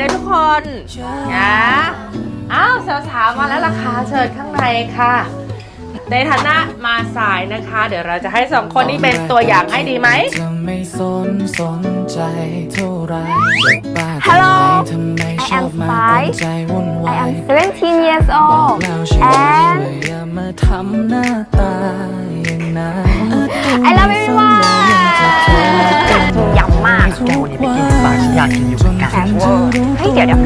นะทุกคนนะอ้าวสาวๆมาแล้วล่ะค่ะเชิญข้างในค่ะ ในฐานะมาสายนะคะ เดี๋ยวเราจะให้สองคนนี้เป็นตัวอย่างให้ดีไหมจะไม่สนสนใจเท่าไรบ้า Hello ทำไม I ชอบ am มา Spy ตั้งใจวุ่น I วาย am 17 years บอก old แล้วใช่ไหม and ว่าอย่ามาทำหน้าต อยากกินอยู่เหมือนกันแอบเวอร์เฮ้ยเดี๋ยวเดี๋ยว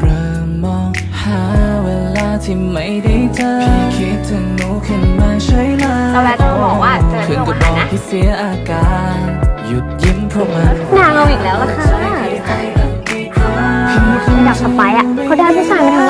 เริ่มมองหาเวลาที่ไม่ได้เจอพี่คิดถึงหนูขึ้นมาใช่ไหมตอนแรกเธอบอกว่าเจอถึที่งโรงกับอาบหารอกนะพี่เสียอาการหยุดยิ้มเพราะมันนางเอาอีกแล้วล่ะค่ะระดับสไปอะเขาได้ผู้ชายมาทำระดับนะจ๊ะ